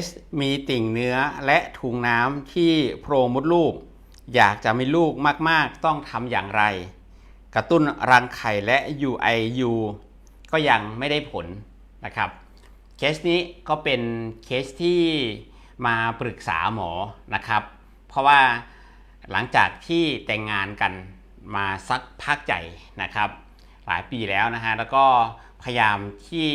สมีติ่งเนื้อและถุงน้ำที่โพรงมดลูก อยากจะมีลูกมากๆ ต้องทำอย่างไร กระตุ้นรังไข่และ UIU ก็ยังไม่ได้ผลนะครับ เคสนี้ก็เป็นเคสที่มาปรึกษาหมอนะครับ เพราะว่าหลังจากที่แต่งงานกันมาสักพักใหญ่นะครับ หลายปีแล้วนะฮะแล้วก็พยายามที่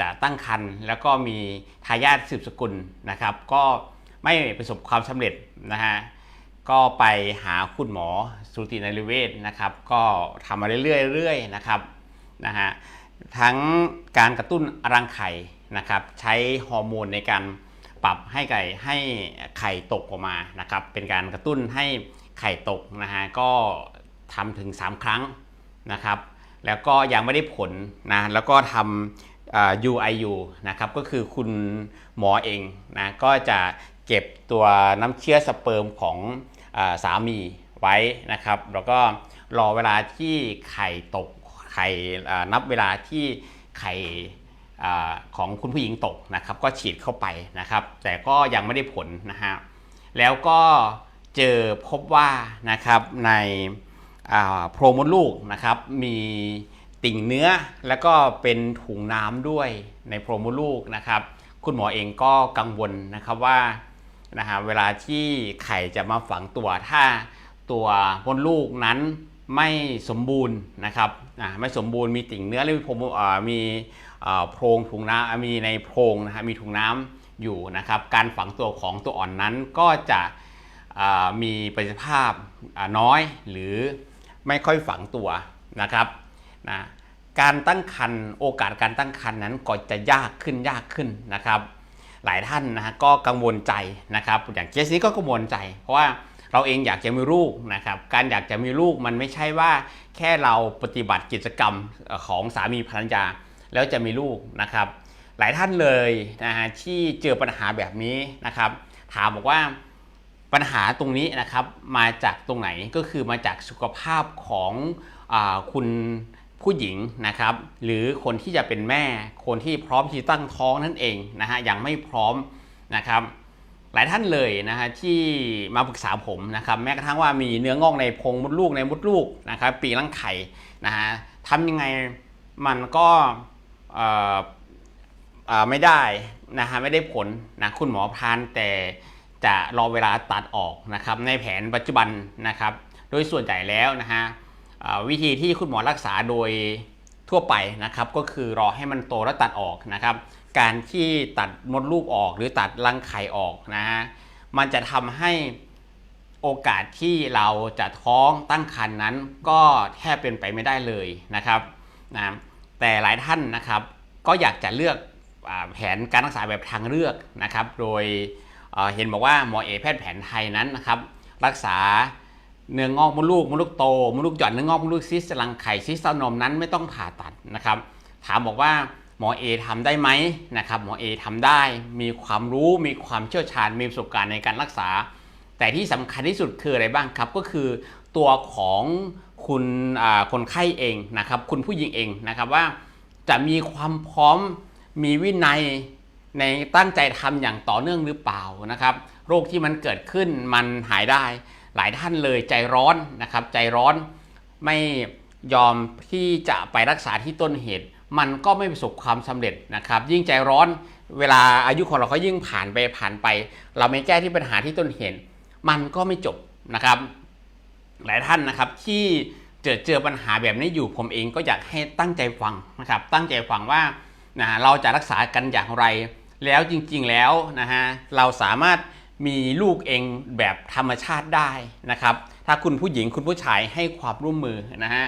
จะตั้งครรภ์แล้วก็มีทายาทสืบสกุลนะครับ ก็ไม่ประสบความสำเร็จนะฮะก็ไปหาคุณหมอสูตินริเวศนะครับ ก็ทำมาเรื่อยๆนะครับนะฮะทั้งการกระตุ้นรังไข่นะครับ ใช้ฮอร์โมนในการปรับให้ไก่ให้ไข่ตกออกมานะครับ เป็นการกระตุ้นให้ไข่ตกนะฮะก็ทำถึง 3 ครั้งนะครับ แล้วก็ยังไม่ได้ผลนะแล้วก็ทำ UIU นะครับก็คือคุณหมอเองนะก็จะเก็บตัวน้ำเชื้อสเปิร์มของอสามีไว้นะครับแล้วก็รอเวลาที่ไข่ตกไข่นับเวลาที่ไข่ของคุณผู้หญิงตกนะครับก็ฉีดเข้าไปนะครับ แต่ก็ยังไม่ได้ผลนะฮะแล้วก็เจอพบว่านะครับในโพรงมดลูกนะครับมี ติ่งเนื้อแล้วก็เป็นถุงน้ำด้วยในโพรงมดลูกนะครับ คุณหมอเองก็กังวลนะครับว่านะฮะเวลาที่ไข่จะมาฝังตัวถ้าตัวมดลูกนั้นไม่สมบูรณ์นะครับอ่าไม่สมบูรณ์มีติ่งเนื้อหรือมีโพรงอ่ามีอ่าโพรงถุงน้ำมีในโพรงนะฮะมีถุงน้ำอยู่นะครับ การฝังตัวของตัวอ่อนนั้นก็จะอ่ามีประสิทธิภาพอ่าน้อยหรือไม่ค่อยฝังตัวนะครับ นะการตั้งครรภ์โอกาสการตั้งครรภ์นั้นก็จะยากขึ้นยากขึ้นนะครับ หลายท่านนะฮะก็กังวลใจนะครับ อย่างเคสนี้ก็กังวลใจ เพราะว่าเราเองอยากจะมีลูกนะครับ การอยากจะมีลูกมันไม่ใช่ว่าแค่เราปฏิบัติกิจกรรมของสามีภรรยาแล้วจะมีลูกนะครับ หลายท่านเลยนะฮะที่เจอปัญหาแบบนี้นะครับ ถามบอกว่าปัญหาตรงนี้นะครับมาจากตรงไหนก็คือมาจากสุขภาพของอคุณ ผู้หญิงนะครับ หรือคนที่จะเป็นแม่ คนที่พร้อมที่ตั้งท้องนั่นเองนะฮะยังไม่พร้อมนะครับ หลายท่านเลยนะฮะที่มาปรึกษาผมนะครับ แม้กระทั่งว่ามีเนื้องอกในโพรงมดลูกในมดลูกนะครับ ปีรังไข่นะฮะทำยังไงมันก็เอ่อไม่ได้นะฮะไม่ได้ผลนะคุณหมอพานแต่จะรอเวลาตัดออกนะครับ ในแผนปัจจุบันนะครับ โดยส่วนใหญ่แล้วนะฮะ วิธีที่คุณหมอรักษาโดยทั่วไปนะครับก็คือรอให้มันโตแล้วตัดออกนะครับ การที่ตัดมดลูกออกหรือตัดรังไข่ออกนะฮะมันจะทำให้โอกาสที่เราจะท้องตั้งครรภ์นั้นก็แทบเป็นไปไม่ได้เลยนะครับนะแต่หลายท่านนะครับก็อยากจะเลือกอแผนการรักษาแบบทางเลือกนะครับ โดยเอ่อเห็นบอกว่าหมอเอแพทย์แผนไทยนั้นนะครับ รักษา เนื้องอกมดลูกมดลูกโตมดลูกหย่อนเนื้องอกมดลูกซิสต์รังไข่ซิสเต้านมนั้นไม่ต้องผ่าตัดนะครับ ถามบอกว่าหมอเอทำได้ไหมนะครับหมอเอทำได้มีความรู้มีความเชี่ยวชาญมีประสบการณ์ในการรักษา แต่ที่สำคัญที่สุดคืออะไรบ้างครับ ก็คือตัวของคุณคนไข้เองนะครับ คุณผู้หญิงเองนะครับว่าจะมีความพร้อมมีวินัยในตั้งใจทำอย่างต่อเนื่องหรือเปล่านะครับ โรคที่มันเกิดขึ้นมันหายได้ หลายท่านเลยใจร้อนนะครับ ใจร้อนไม่ยอมที่จะไปรักษาที่ต้นเหตุ มันก็ไม่ประสบความสำเร็จนะครับ ยิ่งใจร้อนเวลาอายุของเราก็ยิ่งผ่านไปผ่านไป เราไม่แก้ที่ปัญหาที่ต้นเหตุ มันก็ไม่จบนะครับ หลายท่านนะครับที่เจอเจอปัญหาแบบนี้อยู่ผมเองก็อยากให้ตั้งใจฟังนะครับ ตั้งใจฟังว่านะเราจะรักษากันอย่างไร แล้วจริงๆแล้วนะฮะเราสามารถ มีลูกเองแบบธรรมชาติได้นะครับ ถ้าคุณผู้หญิงคุณผู้ชายให้ความร่วมมือนะฮะ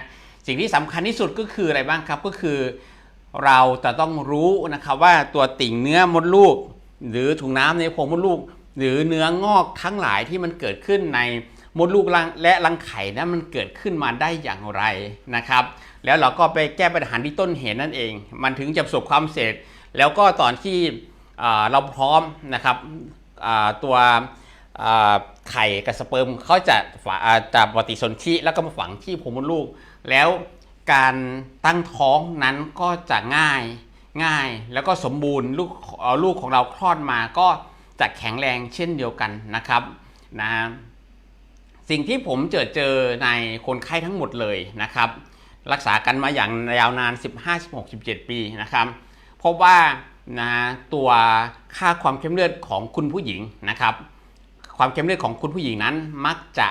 สิ่งที่สำคัญที่สุดก็คืออะไรบ้างครับก็คือ เราจะต้องรู้นะครับว่าตัวติ่งเนื้อมดลูก หรือถุงน้ำในโพรงมดลูก หรือเนื้องอกทั้งหลายที่มันเกิดขึ้นในมดลูกและรังไข่นั้นมันเกิดขึ้นมาได้อย่างไรนะครับ แล้วเราก็ไปแก้ปัญหาที่ต้นเหตุนั่นเอง มันถึงจะประสบความสำเร็จ แล้วก็ตอนที่เราพร้อมนะครับ ตัวไข่กับสเปิร์มเขาจะฝาจะปฏิสนธิแล้วก็มาฝังที่โพรงมดลูก แล้วการตั้งท้องนั้นก็จะง่ายง่าย แล้วก็สมบูรณ์ลูกลูกของเราคลอดมาก็จะแข็งแรงเช่นเดียวกันนะครับนะสิ่งที่ผมเจอเจอในคนไข้ทั้งหมดเลยนะครับ รักษากันมาอย่างยาวนาน 15 16 17 ปีนะครับพบว่า นะตัวค่าความเข้มเลือดของคุณผู้หญิงนะครับ ความเข้มเลือดของคุณผู้หญิงนั้นมักจะ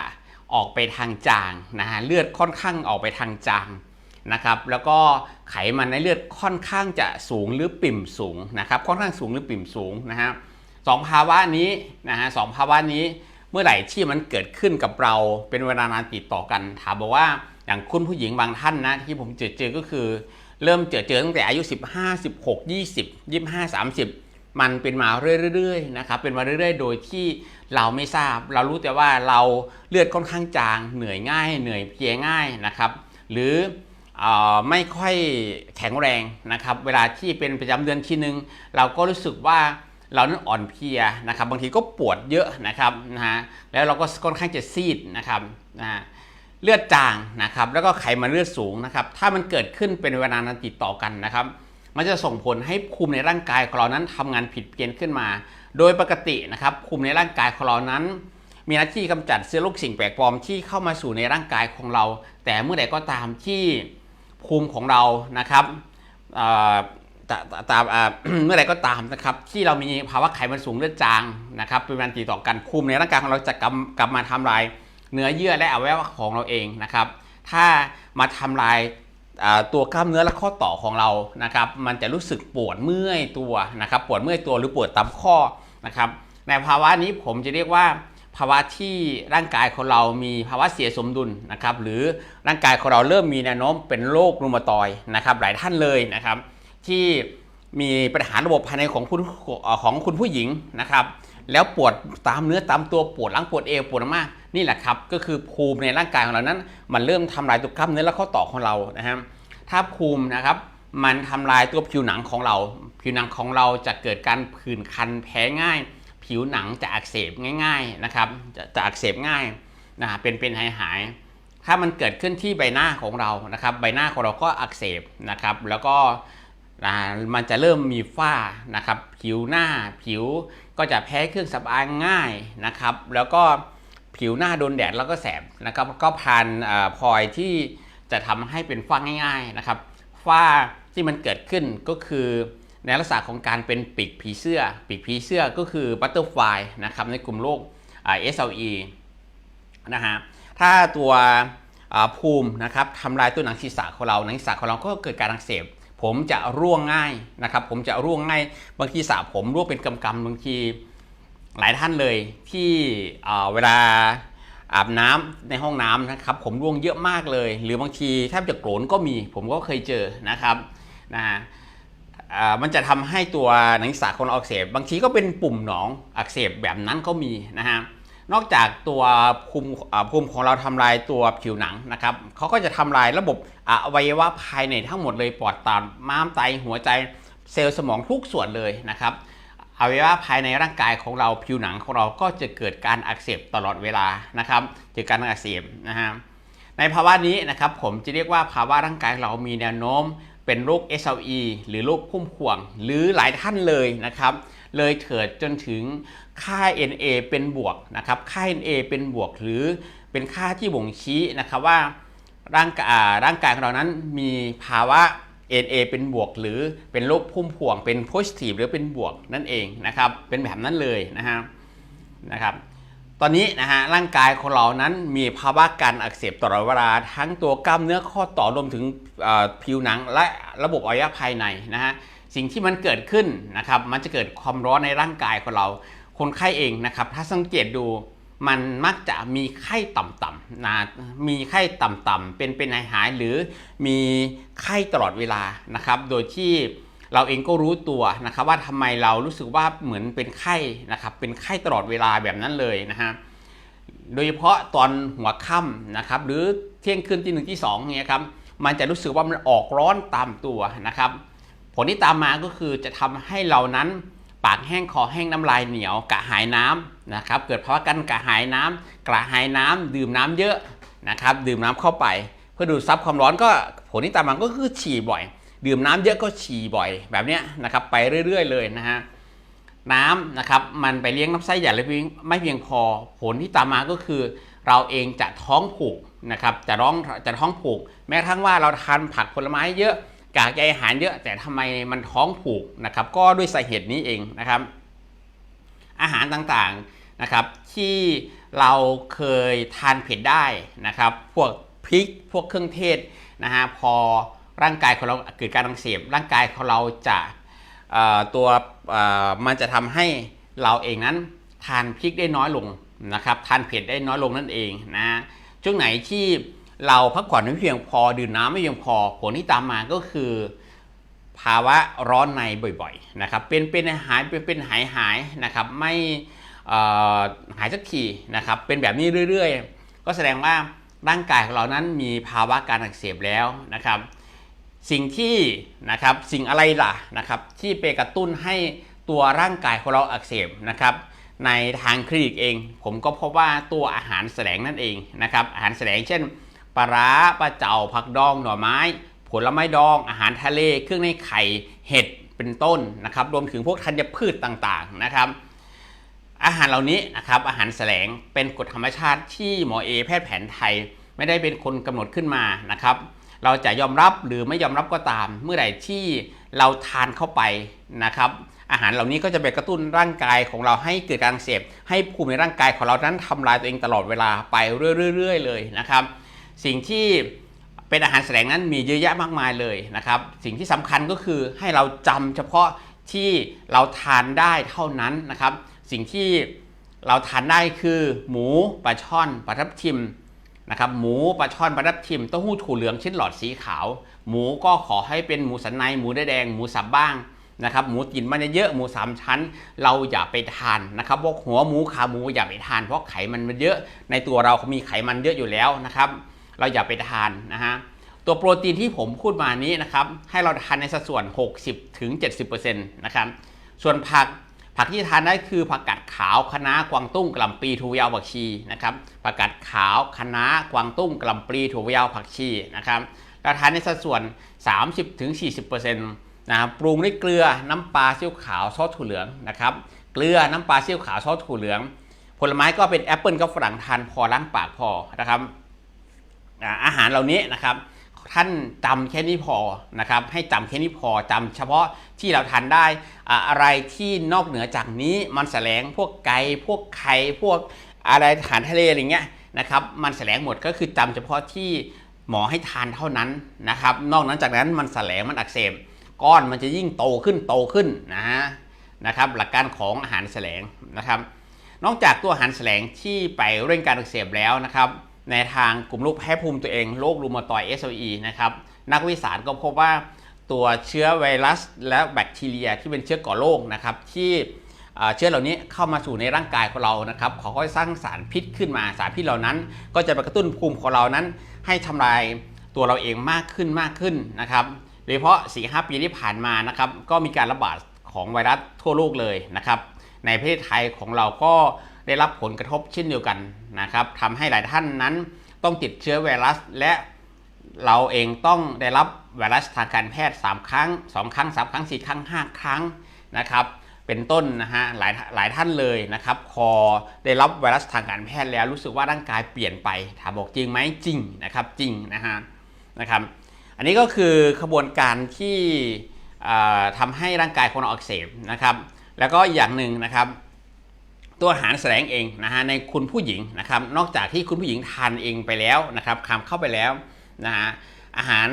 ออกไปทางจางนะฮะเลือดค่อนข้างออกไปทางจางนะครับแล้วก็ไขมันในเลือดค่อนข้างจะสูงหรือปิ่มสูงนะครับค่อนข้างสูงหรือปิ่มสูงนะฮะสองภาวะนี้นะฮะสองภาวะนี้เมื่อไหร่ที่มันเกิดขึ้นกับเราเป็นเวลานานติดต่อกันถามบอกว่าอย่างคุณผู้หญิงบางท่านนะที่ผมเจอเจอก็คือ เริ่มเจอเจอตั้งแต่อายุ 15 16 20 25 30 มันเป็นมาเรื่อยๆนะครับเป็นมาเรื่อยๆ โดยที่เราไม่ทราบ เรารู้แต่ว่าเราเลือดค่อนข้างจางเหนื่อยง่าย เหนื่อยเพลียง่ายนะครับ หรือเออไม่ค่อยแข็งแรงนะครับ เวลาที่เป็นประจำเดือนทีนึง เราก็รู้สึกว่าเรานั้นอ่อนเพลียนะครับ บางทีก็ปวดเยอะนะครับนะฮะแล้วเราก็ค่อนข้างจะซีดนะครับนะฮะ เลือดจางนะครับแล้วก็ไขมันเลือดสูงนะครับถ้ามันเกิดขึ้นเป็นเวลานานติดต่อกันนะครับ มันจะส่งผลให้ภูมิในร่างกายของเรานั้นทำงานผิดเพี้ยนขึ้นมา โดยปกตินะครับภูมิในร่างกายของเรานั้น มีหน้าที่กำจัดเชื้อโรคสิ่งแปลกปลอมที่เข้ามาสู่ในร่างกายของเรา แต่เมื่อใดก็ตามที่ภูมิของเรานะครับเอ่อตามเมื่อใดก็ตามนะครับที่เรามีภาวะไขมันสูงเลือดจางนะครับเป็นวันติดต่อกันภูมิในร่างกายของเราจะกลับกลับมาทำลาย เนื้อเยื่อและอวัยวะของเราเองนะครับ ถ้ามาทำลายตัวกล้ามเนื้อและข้อต่อของเรานะครับ มันจะรู้สึกปวดเมื่อยตัวนะครับ ปวดเมื่อยตัวหรือปวดตามข้อนะครับ ในภาวะนี้ผมจะเรียกว่า ภาวะที่ร่างกายของเรามีภาวะเสียสมดุลนะครับ หรือร่างกายของเราเริ่มมีแนวโน้มเป็นโรครูมาตอยนะครับ หลายท่านเลยนะครับ ที่มีปัญหาระบบภายในของคุณของคุณผู้หญิงนะครับ แล้วปวดตามเนื้อตามตัวปวดหลังปวดเอวปวดมากนี่แหละครับก็คือภูมิในร่างกายของเรานั้น มันเริ่มทำลายตัวกล้ามเนื้อและข้อต่อของเรานะครับถ้าภูมินะครับมันทำลายตัวผิวหนังของเรา ผิวหนังของเราจะเกิดการผื่นคันแพ้ง่าย ผิวหนังจะอักเสบง่าย ๆนะครับ จะจะอักเสบง่ายนะเป็นเป็นหายหายถ้ามันเกิดขึ้นที่ใบหน้าของเรานะครับ ใบหน้าของเราก็อักเสบนะครับ แล้วก็ มันจะเริ่มมีฝ้านะครับ ผิวหน้าผิวก็จะแพ้เครื่องสำอางง่ายนะครับ แล้วก็ผิวหน้าโดนแดดแล้วก็แสบนะครับ ก็ผ่านพลอยที่จะทำให้เป็นฝ้าง่าย ๆนะครับฝ้าที่มันเกิดขึ้นก็คือในลักษณะของการเป็นปีกผีเสื้อ ปีกผีเสื้อก็คือบัตเตอร์ฟลายนะครับในกลุ่มโรคอ่า SLE นะฮะถ้าตัวภูมินะครับทำลายตัวหนังศีรษะของเราหนังศีรษะของเราก็เกิดการอักเสบ ผมจะร่วงง่ายนะครับ ผมจะร่วงง่าย บางทีสระผมร่วงเป็นกำกำๆบางทีหลายท่านเลยที่เเวลาอาบน้ำในห้องน้ำนะครับ ผมร่วงเยอะมากเลย หรือบางทีแทบจะโกรนก็มี ผมก็เคยเจอนะครับนะมันจะทำให้ตัวหนังศีรษะของเราอักเสบบางทีก็เป็นปุ่มหนองอักเสบแบบนั้นก็มีนะฮะ นอกจากตัวภูมิภูมิของเราทำลายตัวผิวหนังนะครับเขาก็จะทำลายระบบอวัยวะภายในทั้งหมดเลยปอดตับม้ามไตหัวใจเซลล์สมองทุกส่วนเลยนะครับอวัยวะภายในร่างกายของเราผิวหนังของเราก็จะเกิดการอักเสบตลอดเวลานะครับเกิดการอักเสบนะฮะในภาวะนี้นะครับผมจะเรียกว่าภาวะร่างกายเรามีแนวโน้มเป็นโรค SLE หรือโรคพุ่มพวง หรือหลายท่านเลยนะครับ เลยเถิดจนถึง ค่า NA เป็นบวกนะครับค่า NA เป็นบวกหรือเป็นค่าที่บ่งชี้นะครับว่าร่างกายร่างกายของเรานั้นมีภาวะ NA เป็นบวก หรือเป็นโรคพุ่มพวง เป็น positive หรือเป็นบวกนั่นเองนะครับเป็นแบบนั้นเลยนะฮะนะครับตอนนี้นะฮะร่างกายของเรานั้นมีภาวะการอักเสบตลอดเวลาทั้งตัวกล้ามเนื้อข้อต่อรวมถึงผิวหนังและระบบอวัยวะภายในนะฮะสิ่งที่มันเกิดขึ้นนะครับมันจะเกิดความร้อนในร่างกายของเรา คนไข้เองนะครับ ถ้าสังเกตดูมันมักจะมีไข้ต่ำๆนะ มีไข้ต่ำๆ เป็นเป็นหายหายหรือมีไข้ตลอดเวลานะครับ โดยที่เราเองก็รู้ตัวนะครับ ว่าทำไมเรารู้สึกว่าเหมือนเป็นไข้นะครับ เป็นไข้ตลอดเวลาแบบนั้นเลยนะฮะ โดยเฉพาะตอนหัวค่ำนะครับ หรือเที่ยงคืนที่หนึ่งที่สองเนี่ยครับ มันจะรู้สึกว่ามันออกร้อนตามตัวนะครับ ผลที่ตามมาก็คือจะทำให้เรานั้น ปากแห้งคอแห้งน้ำลายเหนียวกระหายน้ำนะครับเกิดภาวะการกระหายน้ำกระหายน้ำดื่มน้ำเยอะนะครับดื่มน้ำเข้าไป เพื่อดูดซับความร้อนก็ผลที่ตามมาก็คือฉี่บ่อย ดื่มน้ำเยอะก็ฉี่บ่อย แบบนี้นะครับไปเรื่อย ๆ เลยนะฮะน้ำนะครับมันไปเลี้ยงลำไส้ใหญ่และไม่เพียงพอ ผลที่ตามมาก็คือ เราเองจะท้องผูกนะครับจะร้องจะท้องผูก แม้กระทั่งว่าเราทานผักผลไม้เยอะ กากใยอาหารเยอะแต่ทำไมมันท้องผูกนะครับ ก็ด้วยสาเหตุนี้เองนะครับ อาหารต่างๆนะครับ ที่เราเคยทานเผ็ดได้นะครับ พวกพริกพวกเครื่องเทศนะฮะพอร่างกายของเราเกิดการอักเสบร่างกายของเราจะตัวมันจะทำให้เราเองนั้น ทานพริกได้น้อยลงนะครับ ทานเผ็ดได้น้อยลงนั่นเองนะช่วงไหนที่ เราพักผ่อนไม่เพียงพอดื่มน้ำไม่เพียงพอผลที่ตามมาก็คือ ภาวะร้อนในบ่อยๆนะครับเป็นเป็นหายเป็นเป็นหายหายนะครับไม่หายสักทีนะครับเป็นแบบนี้เรื่อย ๆ ก็แสดงว่าร่างกายของเรานั้นมีภาวะการอักเสบแล้วนะครับ สิ่งที่นะครับสิ่งอะไรล่ะนะครับที่ไปกระตุ้นให้ตัวร่างกายของเราอักเสบนะครับในทางคลินิกเอง ผมก็พบว่าตัวอาหารแสลงนั่นเองนะครับอาหารแสลงเช่น ปลาร้าปลาเจ่าผักดองหน่อไม้ ผลไม้ดองอาหารทะเล เครื่องในไข่เห็ดเป็นต้นนะครับ รวมถึงพวกธัญพืชต่างๆนะครับ อาหารเหล่านี้นะครับอาหารแสลงเป็นกฎธรรมชาติที่หมอเอแพทย์แผนไทย ไม่ได้เป็นคนกำหนดขึ้นมานะครับ เราจะยอมรับหรือไม่ยอมรับก็ตาม เมื่อไหร่ที่เราทานเข้าไปนะครับอาหารเหล่านี้ก็จะไปกระตุ้นร่างกายของเราให้เกิดการเสพให้ภูมิในร่างกายของเรานั้นทำลายตัวเองตลอดเวลาไปเรื่อยๆเลยนะครับ สิ่งที่เป็นอาหารแสลงนั้นมีเยอะแยะมากมายเลยนะครับ สิ่งที่สำคัญก็คือให้เราจำเฉพาะที่เราทานได้เท่านั้นนะครับ สิ่งที่เราทานได้คือหมูปลาช่อนปลาทับทิมนะครับ หมูปลาช่อนปลาทับทิมเต้าหู้ถั่วเหลืองชิ้นหลอดสีขาว หมูก็ขอให้เป็นหมูสันในหมูได้แดงหมูสับบ้างนะครับหมูกินมันเยอะหมูสามชั้น เราอย่าไปทานนะครับพวกหัวหมูขาหมูอย่าไปทานเพราะไขมันมันเยอะ ในตัวเราเขามีไขมันเยอะอยู่แล้วนะครับ เราอย่าไปทานนะฮะตัวโปรตีนที่ผมพูดมานี้นะครับให้เราทานในสัดส่วน 60ถึง70%นะครับส่วนผักผักที่ทานได้คือผักกาดขาวคะน้ากวางตุ้งกล่ำปลีถั่วยาวผักชีนะครับผักกาดขาวคะน้ากวางตุ้งกล่ำปลีถั่วยาวผักชีนะครับเราทานในสัดส่วน 30ถึง40%นะครับปรุงด้วยเกลือน้ำปลาซีอิ๊วขาวซอสถั่วเหลืองนะครับเกลือน้ำปลาซีอิ๊วขาวซอสถั่วเหลือง ผลไม้ก็เป็นแอปเปิลกับฝรั่งทานพอล้างปากพอนะครับ อาหารเหล่านี้นะครับท่านจำแค่นี้พอนะครับให้จำแค่นี้พอจำเฉพาะที่เราทานได้อะไรที่นอกเหนือจากนี้มันแสลงพวกไก่พวกไข่พวกอะไรอาหารทะเลอะไรเงี้ยนะครับมันแสลงหมดก็คือจำเฉพาะที่หมอให้ทานเท่านั้นนะครับนอกนั้นจากนั้นมันแสลงมันอักเสบก้อนมันจะยิ่งโตขึ้นโตขึ้นนะฮะนะครับหลักการของอาหารแสลงนะครับ นอกจากตัวอาหารแสลงที่ไปเร่งการอักเสบแล้วนะครับ ในทางกลุ่มโรคแพ้ภูมิตัวเองโรครูมาตอย SLE นะครับนักวิทยารก็พบว่าตัวเชื้อไวรัสและแบคทีเรียที่เป็นเชื้อก่อโรคนะครับที่เชื้อเหล่านี้เข้ามาสู่ในร่างกายของเรานะครับเขาก็สร้างสารพิษขึ้นมาสารพิษเหล่านั้น ก็จะไปกระตุ้นภูมิของเรานั้น ให้ทำลายตัวเราเองมากขึ้นมากขึ้นนะครับโดยเฉพาะ4-5ปีที่ผ่านมานะครับก็มีการระบาดของไวรัสทั่วโลกเลยนะครับในประเทศไทยของเราก็ ได้รับผลกระทบเช่นเดียวกันนะครับทำให้หลายท่านนั้นต้องติดเชื้อไวรัส และเราเองต้องได้รับไวรัสทางการแพทย์ 3 ครั้ง 2 ครั้ง 3 ครั้ง 4 ครั้ง 5 ครั้งนะครับเป็นต้นนะฮะหลายหลายท่านเลยนะครับพอได้รับไวรัสทางการแพทย์แล้วรู้สึกว่าร่างกายเปลี่ยนไปถามบอกจริงไหมจริงนะครับจริงนะฮะนะครับอันนี้ก็คือขบวนการที่อ่าทำให้ร่างกายของเราอักเสบนะครับแล้วก็อย่างหนึ่งนะครับ ตัวอาหารแสลงเองนะฮะในคุณผู้หญิงนะครับนอกจากที่คุณผู้หญิงทานเองไปแล้วนะครับคำเข้าไปแล้วนะฮะอาหาร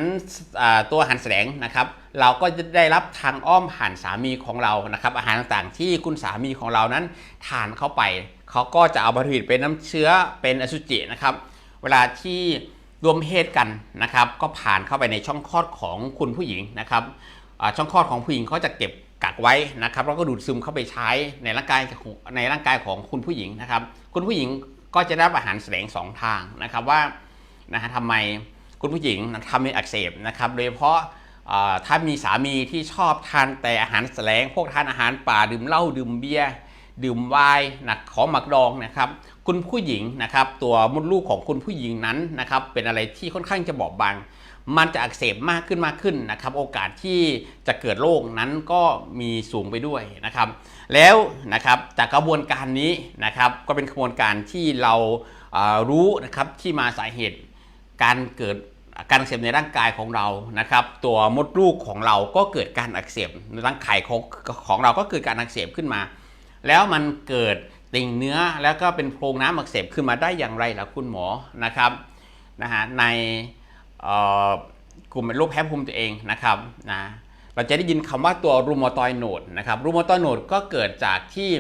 ตัวอาหารแสลงนะครับเราก็จะได้รับทางอ้อมผ่านสามีของเรานะครับอาหารต่างๆที่คุณสามีของเรานั้นทานเข้าไป เขาก็จะเอาผลิตเป็นน้ำเชื้อเป็นอสุจินะครับเวลาที่รวมเพศกันนะครับ ก็ผ่านเข้าไปในช่องคลอดของคุณผู้หญิงนะครับช่องคลอดของผู้หญิงเขาจะเก็บ กักไว้นะครับแล้วก็ดูดซึมเข้าไปใช้ในร่างกายในร่างกายของคุณผู้หญิงนะครับ คุณผู้หญิงก็จะได้รับอาหารแสลงสองทางนะครับว่านะฮะทำไมคุณผู้หญิงทำให้อักเสบนะครับโดยเฉพาะถ้ามีสามีที่ชอบทานแต่อาหารแสลง พวกทานอาหารป่าดื่มเหล้าดื่มเบียร์ดื่มไวน์นะของหมักดองนะครับ คุณผู้หญิงนะครับ ตัวมดลูกของคุณผู้หญิงนั้นนะครับ เป็นอะไรที่ค่อนข้างจะบอบบาง มันจะอักเสบมากขึ้นมากขึ้นนะครับ โอกาสที่จะเกิดโรคนั้นก็มีสูงไปด้วยนะครับ แล้วนะครับจากกระบวนการนี้นะครับ ก็เป็นกระบวนการที่เรารู้นะครับที่มาสาเหตุการเกิดการอักเสบในร่างกายของเรานะครับ ตัวมดลูกของเราก็เกิดการอักเสบในร่างไข่ของของเราก็เกิดการอักเสบขึ้นมา แล้วมันเกิดติ่งเนื้อแล้วก็เป็นโพรงน้ำอักเสบขึ้นมาได้อย่างไรล่ะคุณหมอนะครับนะฮะใน กลุ่มเป็นโรคแพ้ภูมิตัวเองนะครับนะเราจะได้ยินคำว่าตัวรูมาตอยโนดนะครับรูมาตอยโนดก็เกิดจากที่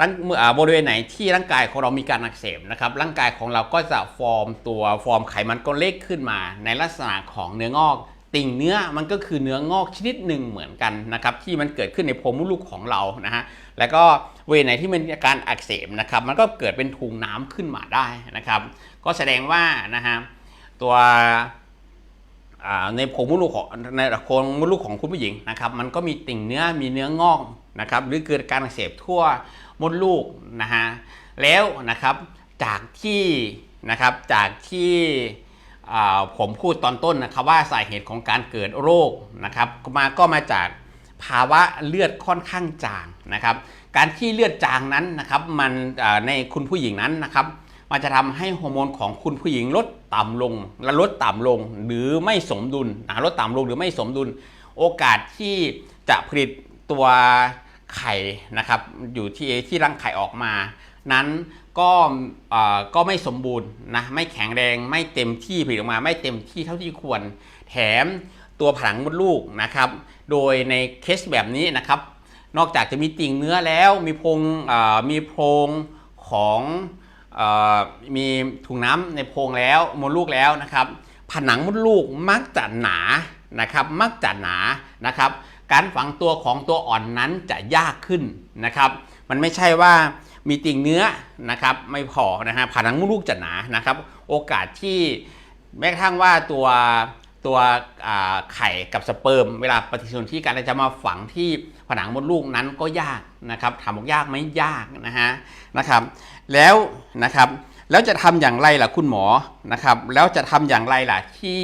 ร่างอ่าบริเวณไหนที่ร่างกายของเรามีการอักเสบนะครับร่างกายของเราก็จะฟอร์มตัวฟอร์มไขมันก้อนเล็กขึ้นมา ในลักษณะของเนื้องอก ติ่งเนื้อมันก็คือเนื้องอกชนิดหนึ่งเหมือนกันนะครับที่มันเกิดขึ้นในโพรงมดลูกของเรานะฮะแล้วก็เวณไหนที่มันมีการอักเสบนะครับมันก็เกิดเป็นถุงน้ำขึ้นมาได้นะครับ ก็แสดงว่านะฮะ ตัวในโพรงมดลูกของในโพรงมดลูกของคุณผู้หญิงนะครับมันก็มีติ่งเนื้อมีเนื้องอกนะครับหรือเกิดการอักเสบทั่วมดลูกนะฮะแล้วนะครับจากที่นะครับจากที่ผมพูดตอนต้นนะครับว่าสาเหตุของการเกิดโรคนะครับมาก็มาจากภาวะเลือดค่อนข้างจางนะครับ การที่เลือดจางนั้นนะครับมันในคุณผู้หญิงนั้นนะครับ มันจะทำให้ฮอร์โมนของคุณผู้หญิงลด ต่ำลงและลดต่ำลงหรือไม่สมดุลนะลดต่ำลงหรือไม่สมดุล โอกาสที่จะผลิตตัวไข่นะครับอยู่ที่ที่รังไข่ออกมา นั้นก็ก็ไม่สมบูรณ์นะไม่แข็งแรงไม่เต็มที่ผลิตออกมา ไม่เต็มที่เท่าที่ควร แถมตัวผนังมดลูกนะครับ โดยในเคสแบบนี้นะครับ นอกจากจะมีติ่งเนื้อแล้วมีโพรงมีโพรงของ มีถุงน้ำในโพรงแล้วมดลูกแล้วนะครับ ผนังมดลูกมักจะหนานะครับ มักจะหนานะครับ การฝังตัวของตัวอ่อนนั้นจะยากขึ้นนะครับ มันไม่ใช่ว่ามีติ่งเนื้อนะครับ ไม่พอนะฮะผนังมดลูกจะหนานะครับ โอกาสที่แม้กระทั่งว่าตัวตัวไข่กับสเปิร์ม เวลาปฏิสนธิกันจะมาฝังที่ผนังมดลูกนั้นก็ยากนะครับถามว่ายากไหมยากนะฮะนะครับ แล้วนะครับแล้วจะทำอย่างไรล่ะคุณหมอนะครับ แล้วจะทำอย่างไรล่ะที่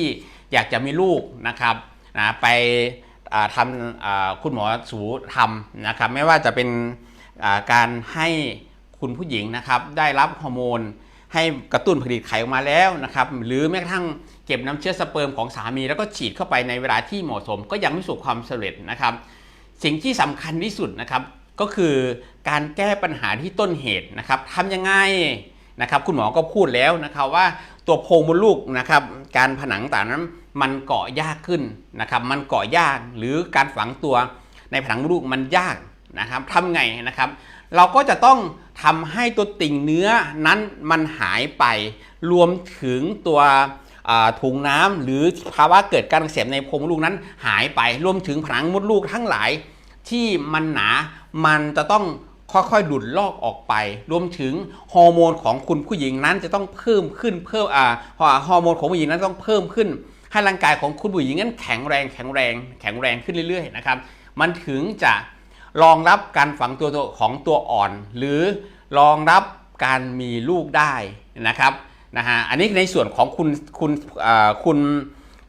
อยากจะมีลูกนะครับนะไปทำคุณหมอสูทำนะครับ ไม่ว่าจะเป็นการให้คุณผู้หญิงนะครับ ได้รับฮอร์โมน ให้กระตุ้นผลิตไข่ออกมาแล้วนะครับ หรือแม้กระทั่งเก็บน้ำเชื้อสเปิร์มของสามี แล้วก็ฉีดเข้าไปในเวลาที่เหมาะสม ก็ยังไม่ประสบความสำเร็จนะครับ สิ่งที่สำคัญที่สุดนะครับ ก็คือการแก้ปัญหาที่ต้นเหตุนะครับทำยังไงนะครับคุณหมอก็พูดแล้วนะครับว่าตัวโพรงมดลูกนะครับการผนังต่างนั้นมันเกาะยากขึ้นนะครับมันเกาะยากหรือการฝังตัวในผนังมดลูกมันยากนะครับทำไงนะครับ เราก็จะต้องทำให้ตัวติ่งเนื้อนั้นมันหายไป รวมถึงตัวถุงน้ำหรือภาวะเกิดการอักเสบในโพรงมดลูกนั้นหายไป รวมถึงผนังมดลูกทั้งหลาย ที่มันหนา มันจะต้องค่อยๆหลุดลอกออกไป รวมถึงฮอร์โมนของคุณผู้หญิงนั้นจะต้องเพิ่มขึ้นเพิ่มอ่าฮอร์โมนของผู้หญิงนั้นต้องเพิ่มขึ้น ให้ร่างกายของคุณผู้หญิงนั้นแข็งแรงแข็งแรงแข็งแรงขึ้นเรื่อยๆนะครับ มันถึงจะรองรับการฝังตัวของตัวอ่อน หรือรองรับการมีลูกได้นะครับนะฮะอันนี้ในส่วนของคุณคุณอ่าคุณ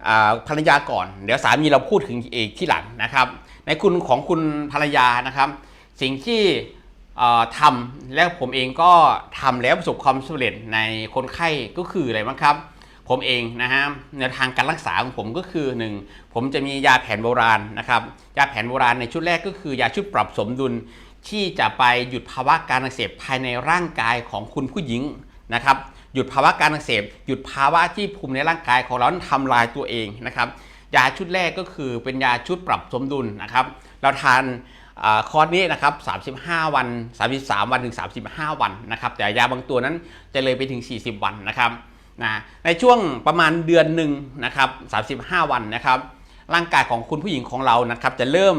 อ่าภรรยาก่อน เดี๋ยวสามีเราพูดถึงเอกที่หลังนะครับ ในคุณของคุณภรรยานะครับ สิ่งที่ทำแล้วผมเองก็ทำแล้วประสบความสำเร็จในคนไข้ก็คืออะไรบ้างครับ ผมเองนะฮะแนวทางการรักษาของผมก็คือ 1 ผมจะมียาแผนโบราณนะครับยาแผนโบราณในชุดแรกก็คือยาชุดปรับสมดุลที่จะไปหยุดภาวะการอักเสบภายในร่างกายของคุณผู้หญิงนะครับ หยุดภาวะการอักเสบ หยุดภาวะที่ภูมิในร่างกายของเรานทำลายตัวเองนะครับ ยาชุดแรกก็คือเป็นยาชุดปรับสมดุลนะครับ เราทานอคอร์สนี้นะครับ 35 วัน 33 วันถึง 35 วันนะครับ แต่ยาบางตัวนั้นจะเลยไปถึง 40 วันนะครับนะในช่วงประมาณเดือนหนึ่งนะครับ 35 วันนะครับ ร่างกายของคุณผู้หญิงของเรานะครับ จะเริ่ม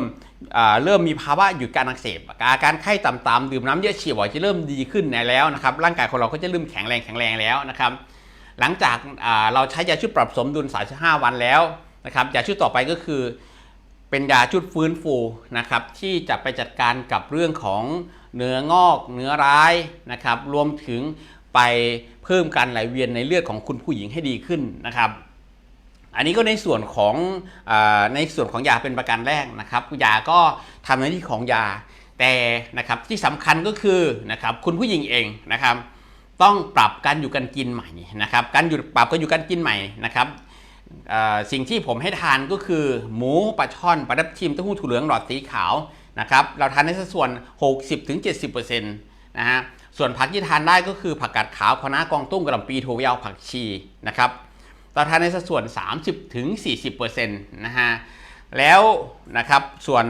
เริ่มมีภาวะหยุดการอักเสบ อาการไข้ต่ำๆดื่มน้ำเยอะฉี่บ่อยจะเริ่มดีขึ้นแล้วนะครับ ร่างกายของเราก็จะเริ่มแข็งแรงแข็งแรงแล้วนะครับ หลังจากเราใช้ยาชุดปรับสมดุล 35 วันแล้ว นะครับยาชุดต่อไปก็คือ เป็นยาชุดฟื้นฟูนะครับที่จะไปจัดการกับเรื่องของเนื้องอก เนื้อร้ายนะครับรวมถึงไปเพิ่มการไหลเวียนในเลือดของคุณผู้หญิงให้ดีขึ้นนะครับอันนี้ก็ในส่วนของอในส่วนของยาเป็นประการแรกนะครับยาก็ทำหน้าที่ของยาแต่นะครับที่สำคัญก็คือนะครับคุณผู้หญิงเองนะครับ ต้องปรับการอยู่กันกินใหม่นะครับการอยู่ปรับการอยู่กันกินใหม่นะครับ สิ่งที่ผมให้ทานก็คือ หมูปลาช่อนปลาดับทิมเต้าหู้ถั่วเหลืองหลอดสีขาวนะครับเราทานในสัดส่วน 60-70%นะฮะส่วนผักที่ทานได้ก็คือผักกาดขาวคะน้ากองตุ้งกระหล่ำปีถั่วยาวผักชีนะครับเราทานในสัดส่วน 30-40%นะฮะแล้วนะครับส่วน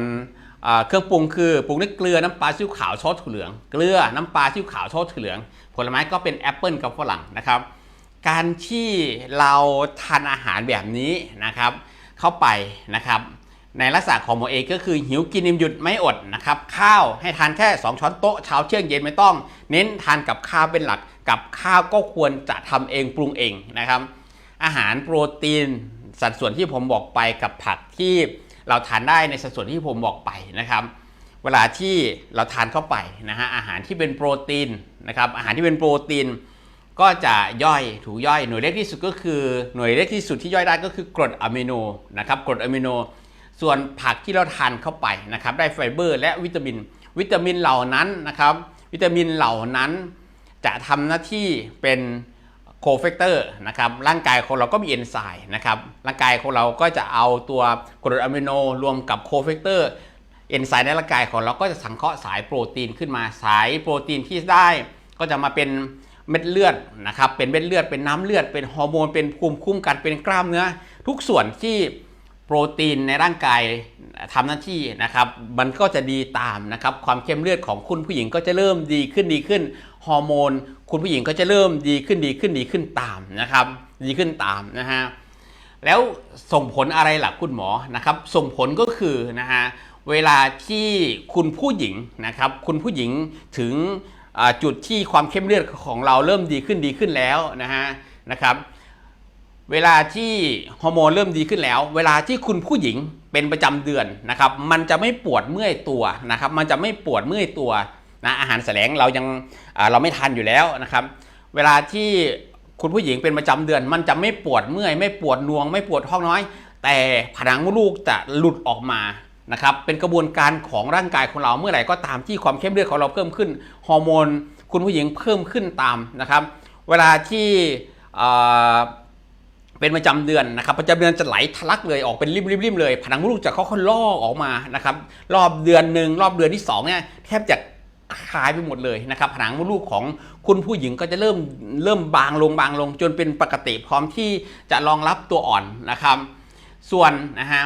เครื่องปรุงคือปรุงด้วยเกลือน้ำปลาซีอิ๊วขาวซอสถั่วเหลือง เกลือน้ำปลาซีอิ๊วขาวซอสถั่วเหลือง ผลไม้ก็เป็นแอปเปิลกับฝรั่งนะครับ การที่เราทานอาหารแบบนี้นะครับ เข้าไปนะครับ ในลักษณะของหมอเอกก็คือหิวกินอิ่มหยุดไม่อดนะครับ ข้าวให้ทานแค่ 2 ช้อนโต๊ะเช้าเที่ยงเย็นไม่ต้อง เน้นทานกับข้าวเป็นหลักกับข้าวก็ควรจะทำเองปรุงเองนะครับ อาหารโปรตีนสัดส่วนที่ผมบอกไปกับผักที่เราทานได้ในสัดส่วนที่ผมบอกไปนะครับ เวลาที่เราทานเข้าไปนะฮะอาหารที่เป็นโปรตีนนะครับอาหารที่เป็นโปรตีน ก็จะย่อยถูกย่อยหน่วยเล็กที่สุดก็คือหน่วยเล็กที่สุดที่ย่อยได้ก็คือกรดอะมิโนนะครับกรดอะมิโน ส่วนผักที่เราทานเข้าไปนะครับได้ไฟเบอร์ และวิตามิน วิตามินเหล่านั้นนะครับ วิตามินเหล่านั้น จะทำหน้าที่เป็นโคเฟกเตอร์นะครับร่างกายของเราก็มีเอนไซม์นะครับร่างกายของเราก็จะเอาตัวกรดอะมิโนรวมกับโคเฟกเตอร์เอนไซม์ในร่างกายของเราก็จะสังเคราะห์สายโปรตีนขึ้นมาสายโปรตีนที่ได้ก็จะมาเป็น เม็ดเลือดนะครับเป็นเม็ดเลือดเป็นน้ำเลือด เป็นฮอร์โมนเป็นภูมิคุ้มกันเป็นกล้ามเนื้อ ทุกส่วนที่โปรตีนในร่างกายทำหน้าที่นะครับ มันก็จะดีตามนะครับ ความเข้มเลือดของคุณผู้หญิงก็จะเริ่มดีขึ้นดีขึ้นฮอร์โมน คุณผู้หญิงก็จะเริ่มดีขึ้นดีขึ้นดีขึ้นตามนะครับ ดีขึ้นตามนะฮะแล้วส่งผลอะไรล่ะคุณหมอนะครับ ส่งผลก็คือนะฮะเวลาที่คุณผู้หญิงนะครับ คุณผู้หญิงถึง จุดที่ความเข้มเลือดของเราเริ่มดีขึ้นดีขึ้นแล้วนะฮะนะครับ เวลาที่ฮอร์โมนเริ่มดีขึ้นแล้ว เวลาที่คุณผู้หญิงเป็นประจำเดือนนะครับ มันจะไม่ปวดเมื่อยตัวนะครับ มันจะไม่ปวดเมื่อยตัวนะอาหารแสลงเรายังเราไม่ทานอยู่แล้วนะครับ เวลาที่คุณผู้หญิงเป็นประจำเดือน มันจะไม่ปวดเมื่อย ไม่ปวดนวง ไม่ปวดท้องน้อย แต่ผนังมดลูกจะหลุดออกมา นะครับเป็นกระบวนการของร่างกายของเราเมื่อไหร่ก็ตามที่ความเข้มเลือดของเราเพิ่มขึ้นฮอร์โมนคุณผู้หญิงเพิ่มขึ้นตามนะครับ เวลาที่เป็นประจำเดือนนะครับประจำเดือนจะไหลทะลักเลยออกเป็นริมๆเลยผนังมดลูกจะค่อยๆลอกออกมานะครับรอบเดือนหนึ่งรอบเดือนที่สองเนี่ยแทบจะคลายไปหมดเลยนะครับผนังมดลูกของคุณผู้หญิงก็จะเริ่มเริ่มบางลงบางลง จนเป็นปกติพร้อมที่จะรองรับตัวอ่อนนะครับ ส่วนนะฮะ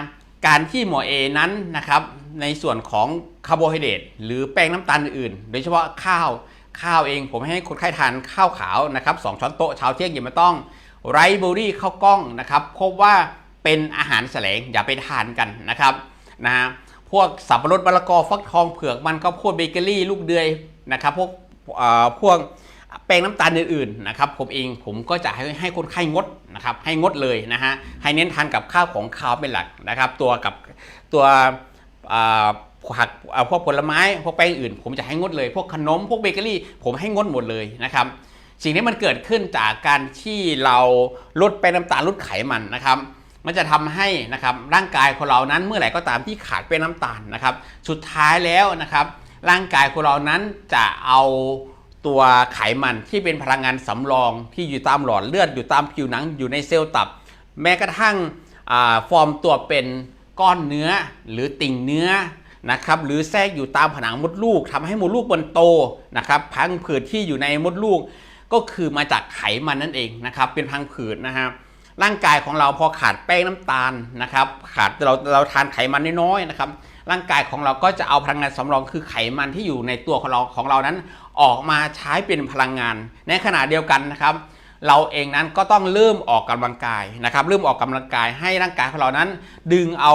การที่หมอเอนั้นนะครับในส่วนของคาร์โบไฮเดรตหรือแป้งน้ำตาลอื่น โดยเฉพาะข้าวข้าวเองผมให้คนไข้ทานข้าวขาวนะครับสองช้อนโต๊ะเช้าเที่ยงเย็นไม่ต้องไรเบอรี่ข้าวกล้องนะครับพบว่าเป็นอาหารแสลงอย่าไปทานกันนะครับนะฮะพวกสับปะรดมะละกอฟักทองเผือกมันก็พวกเบเกอรี่ ลูกเดือยนะครับพวกพวก แป้งน้ำตาลอื่นๆนะครับผมเองผมก็จะให้ให้คนไข้งดนะครับให้งดเลยนะฮะให้เน้นทานกับข้าวของคาวเป็นหลักนะครับ ตัวกับตัวผักพวกผลไม้พวกแป้งอื่น ผมจะให้งดเลย พวกขนมพวกเบเกอรี่ ผมให้งดหมดเลยนะครับสิ่งนี้มันเกิดขึ้นจากการที่เราลดแป้งน้ำตาลลดไขมันนะครับ มันจะทำให้นะครับร่างกายของเรานั้นเมื่อไหร่ก็ตามที่ขาดแป้งน้ำตาลนะครับ สุดท้ายแล้วนะครับ ร่างกายของเรานั้นจะเอา ตัวไขมันที่เป็นพลังงานสำรองที่อยู่ตามหลอดเลือดอยู่ตามผิวหนังอยู่ในเซลล์ตับ แม้กระทั่งอฟอร์มตัวเป็นก้อนเนื้อหรือติ่งเนื้อนะครับหรือแทรกอยู่ตามผนังมดลูกทำให้มดลูกมันโตนะครับพังผืดที่อยู่ในมดลูก ก็คือมาจากไขมันนั่นเองนะครับเป็นพังผืดนะครับร่างกายของเราพอขาดแป้งน้ำตาลนะครับขาดเราเราทานไขมันน้อยๆนะครับ ร่างกายของเราก็จะเอาพลังงานสำรองคือไขมันที่อยู่ในตัวของเราของเรานั้น ออกมาใช้เป็นพลังงาน ในขณะเดียวกันนะครับเราเองนั้นก็ต้องเริ่มออกกำลังกายนะครับเริ่มออกกำลังกายให้ร่างกายของเรานั้น ดึงเอา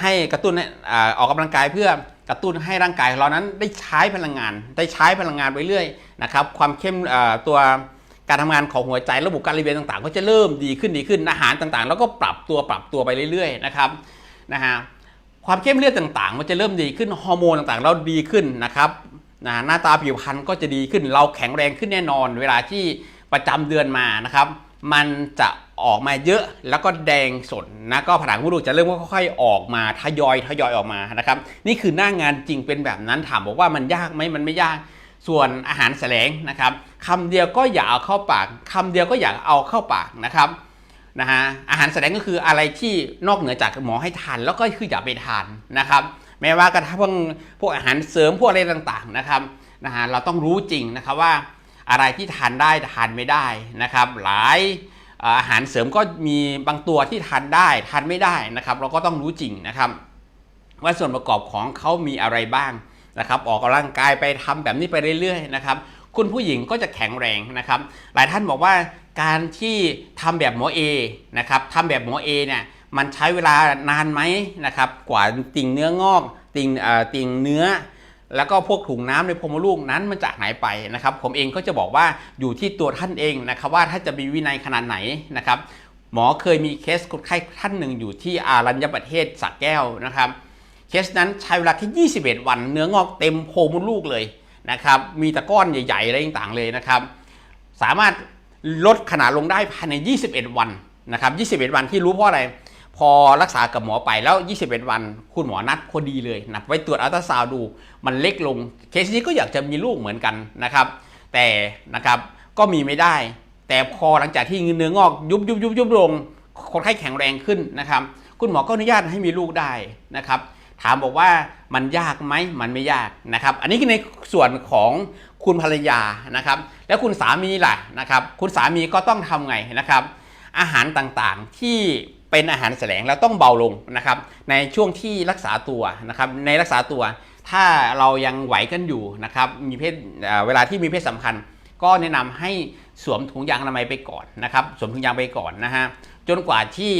ให้กระตุ้นอ่าออกกำลังกายเพื่อกระตุ้นให้ร่างกายของเรานั้นได้ใช้พลังงาน ได้ใช้พลังงานไปเรื่อยนะครับความเข้มตัวการทำงานของหัวใจระบบการรีเวนต่างๆ ก็จะเริ่มดีขึ้นดีขึ้นอาหารต่างๆ แล้วก็ปรับตัวปรับตัวไปเรื่อยๆนะครับนะฮะ ความเข้มเลือดต่างๆ มันจะเริ่มดีขึ้นฮอร์โมนต่างๆ เราดีขึ้นนะครับนะหน้าตาผิวพรรณก็จะดีขึ้น เราแข็งแรงขึ้นแน่นอน เวลาที่ประจำเดือนมานะครับ มันจะออกมาเยอะแล้วก็แดงสดนะก็ผนังมดลูกจะเริ่มค่อยๆออกมาทยอยทยอยออกมานะครับนี่คือหน้างานจริงเป็นแบบนั้นถามบอกว่ามันยากไหมมันไม่ยากส่วนอาหารแสลงนะครับคำเดียวก็อย่าเอาเข้าปากคำเดียวก็อย่าเอาเข้าปากนะครับ นะฮะอาหารแสลงก็คืออะไรที่นอกเหนือจากหมอให้ทานแล้วก็คืออย่าไปทานนะครับ แม้ว่ากระทั่งพวกอาหารเสริมพวกอะไรต่างๆนะครับนะฮะเราต้องรู้จริงนะครับว่าอะไรที่ทานได้ทานไม่ได้นะครับ หลายเอ่ออาหารเสริมก็มีบางตัวที่ทานได้ทานไม่ได้นะครับ เราก็ต้องรู้จริงนะครับ ว่าส่วนประกอบของเขามีอะไรบ้างนะครับ ออกกำลังกายไปทำแบบนี้ไปเรื่อยๆนะครับคุณผู้หญิงก็จะแข็งแรงนะครับ หลายท่านบอกว่า การที่ทำแบบหมอเอนะครับทำแบบหมอเอเนี่ยมันใช้เวลานานไหมนะครับ กว่าติ่งเนื้องอก ติ่งเอ่อติ่งเนื้อ แล้วก็พวกถุงน้ำในโพรงมดลูกนั้นมันจากไหนไปนะครับ ผมเองก็จะบอกว่าอยู่ที่ตัวท่านเองนะครับ ว่าถ้าจะมีวินัยขนาดไหนนะครับหมอเคยมีเคสคนไข้ท่านหนึ่งอยู่ที่อารัญญประเทศสักแก้วนะครับเคสนั้นใช้เวลาแค่21 วันเนื้องอกเต็มโพรงมดลูกเลยนะครับ มีตะก้อนใหญ่ๆอะไรต่างๆเลยนะครับ สามารถ ลดขนาดลงได้ภายใน 21 วันนะครับ 21 วันที่รู้เพราะอะไร พอรักษากับหมอไปแล้ว 21 วัน คุณหมอนัดพอดีเลยนะไปตรวจอัลตราซาวด์ดู มันเล็กลง เคสนี้ก็อยากจะมีลูกเหมือนกันนะครับ แต่นะครับก็มีไม่ได้ แต่พอหลังจากที่เนื้องอกยุบยุบยุบยุบลง คนไข้แข็งแรงขึ้นนะครับ คุณหมอก็อนุญาตให้มีลูกได้นะครับ ถามบอกว่ามันยากไหมมันไม่ยากนะครับ อันนี้ในส่วนของ คุณภรรยานะครับ แล้วคุณสามีล่ะนะครับ คุณสามีก็ต้องทำไงนะครับ อาหารต่างๆที่เป็นอาหารแสลงแล้วต้องเบาลงนะครับ ในช่วงที่รักษาตัวนะครับ ในรักษาตัว ถ้าเรายังไหวกันอยู่นะครับ มีเพศเวลาที่มีเพศสัมพันธ์ ก็แนะนำให้สวมถุงยางอนามัยไปก่อนนะครับ สวมถุงยางไปก่อนนะฮะจนกว่าที่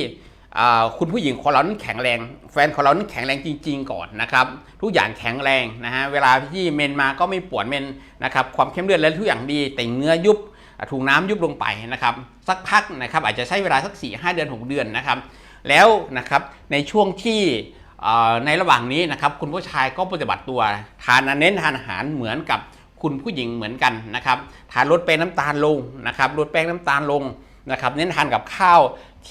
คุณผู้หญิงของเรานั้นแข็งแรง แฟนของเรานั้นแข็งแรงจริง ๆ ก่อนนะครับทุกอย่างแข็งแรงนะฮะเวลาที่เมนมาก็ไม่ปวดเมนนะครับความเข้มเลือดและทุกอย่างดีแต่งเนื้อยุบถุงน้ำยุบลงไปนะครับสักพักนะครับอาจจะใช้เวลาสัก 4 5 เดือน 6 เดือนนะครับแล้วนะครับในช่วงที่ในระหว่างนี้นะครับคุณผู้ชายก็ปฏิบัติตัวทานเน้นทานอาหารเหมือนกับคุณผู้หญิงเหมือนกันนะครับทานลดแป้งน้ำตาลลงนะครับลดแป้งน้ำตาลลงนะครับเน้นทานกับข้าว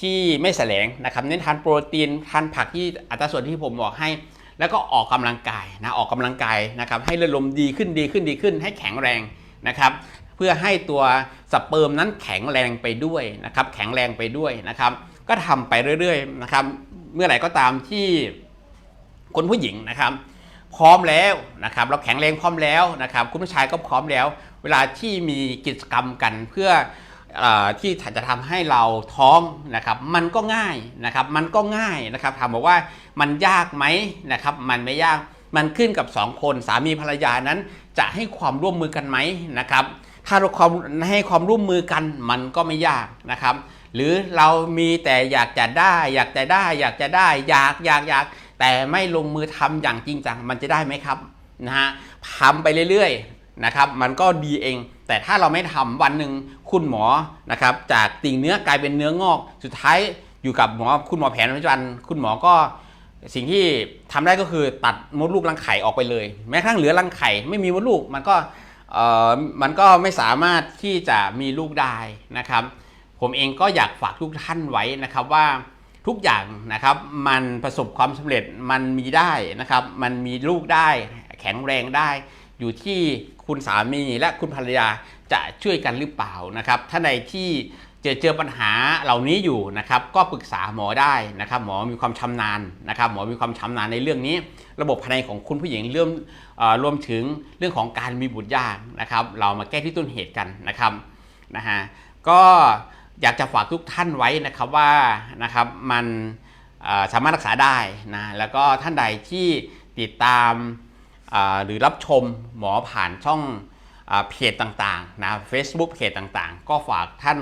ที่ไม่แสลงนะครับเน้นทานโปรตีนทานผักที่อัตราส่วนที่ผมบอกให้ แล้วก็ออกกำลังกายนะออกกำลังกายนะครับให้เลือดลมดีขึ้นดีขึ้นดีขึ้น ให้แข็งแรงนะครับเพื่อให้ตัวสเปิร์มนั้นแข็งแรงไปด้วยนะครับแข็งแรงไปด้วยนะครับก็ทำไปเรื่อยๆนะครับเมื่อไหร่ก็ตามที่คนผู้หญิงนะครับ พร้อมแล้วนะครับเราแข็งแรงพร้อมแล้วนะครับคุณผู้ชายก็พร้อมแล้ว เวลาที่มีกิจกรรมกันเพื่อ ที่จะทำให้เราท้องนะครับมันก็ง่ายนะครับมันก็ง่ายนะครับถามบอกว่ามันยากไหมนะครับมันไม่ยากมันขึ้นกับ 2 คนสามีภรรยานั้น จะให้ความร่วมมือกันไหมนะครับถ้าเราความให้ความร่วมมือกันมันก็ไม่ยากนะครับ หรือเรามีแต่อยากจะได้ อยากจะได้ อยากจะได้ อยากอยากอยากแต่ไม่ลงมือทำอย่างจริงจังมันจะได้ไหมครับนะฮะทำไปเรื่อยๆนะครับ มันก็ดีเอง แต่ถ้าเราไม่ทำวันหนึ่งคุณหมอนะครับจากติ่งเนื้อกลายเป็นเนื้องอก สุดท้ายอยู่กับหมอคุณหมอแผนปัจจุบันคุณหมอก็สิ่งที่ทำได้ก็คือตัดมดลูกรังไข่ออกไปเลย แม้กระทั่งเหลือรังไข่ไม่มีมดลูกมันก็เออมันก็ไม่สามารถที่จะมีลูกได้นะครับ ผมเองก็อยากฝากทุกท่านไว้นะครับว่าทุกอย่างนะครับมันประสบความสำเร็จมันมีได้นะครับ มันมีลูกได้แข็งแรงได้อยู่ที่ คุณสามีและคุณภรรยาจะช่วยกันหรือเปล่านะครับถ้าใดที่เจอเจอปัญหาเหล่านี้อยู่นะครับ ก็ปรึกษาหมอได้นะครับ หมอมีความชำนาญนะครับ หมอมีความชำนาญในเรื่องนี้ ระบบภายในของคุณผู้หญิงเริ่มเอ่อรวมถึงเรื่องของการมีบุตรยากนะครับ เรามาแก้ที่ต้นเหตุกันนะครับนะฮะก็อยากจะฝากทุกท่านไว้นะครับว่านะครับมันสามารถรักษาได้นะแล้วก็ท่านใดที่ติดตาม หรือรับชมหมอผ่านช่องอเพจต่างๆนะ Facebook เพจต่างๆ ก็ฝากท่าน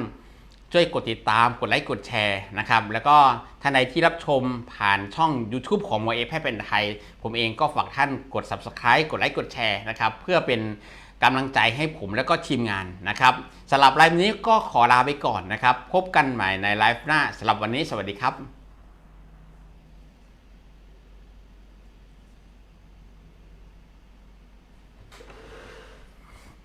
ช่วยกดติดตามกดไลค์กดแชร์นะครับ แล้วก็ท่านใดที่รับชมผ่านช่อง YouTube ของหมอเอฟให้เป็นไทย ผมเองก็ฝากท่านกด Subscribe กดไลค์กดแชร์นะครับ เพื่อเป็นกำลังใจให้ผมและก็ทีมงานนะครับสำหรับไลฟ์นี้ก็ขอลาไปก่อนนะครับ พบกันใหม่ในไลฟ์หน้าสำหรับวันนี้สวัสดีครับ